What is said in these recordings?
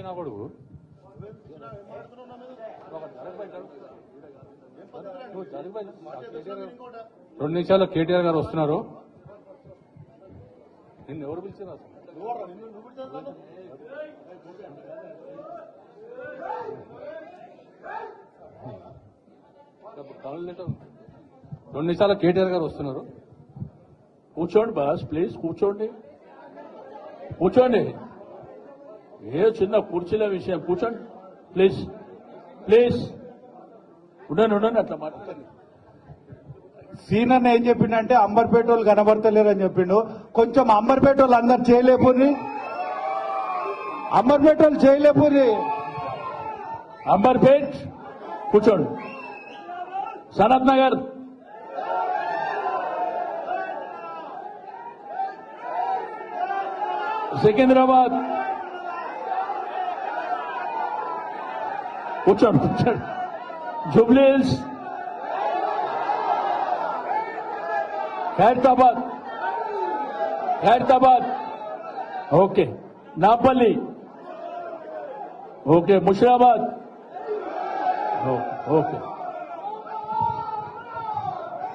పిచ్చినా కొడుకు రెండు నిమిషాల్లో కేటీఆర్ గారు వస్తున్నారు. నిన్ను ఎవరు పిలిచారు రెండు నిమిషాల కేటీఆర్ గారు వస్తున్నారు. కూర్చోండి బాస్ ప్లీజ్ కూర్చోండి. కూర్చోండి. ఏ చిన్న కుర్చీల విషయం? కూర్చోండి. ప్లీజ్ ప్లీజ్ ఉండండి ఉండండి అట్లా మాట్లాడండి. సీనన్న ఏం చెప్పిండంటే అంబర్పేట వాళ్ళు కనబడతలేరు అని చెప్పిండు. కొంచెం అంబర్పేట వాళ్ళు అందరు చేయలేపుర్రి. అంబర్పేట వాళ్ళు చేయలేపుర్రి. అంబర్పేట్ కూర్చోండి. సనత్ నగర్. సికింద్రాబాద్. కూర్చోండి కూర్చోండి Jubilee Hills Khairatabad Khairatabad okay Nampally okay Musheerabad okay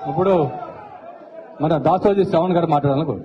ఇప్పుడు మన దాసోజీ శ్రవణ్ గారు మాట్లాడాలనుకో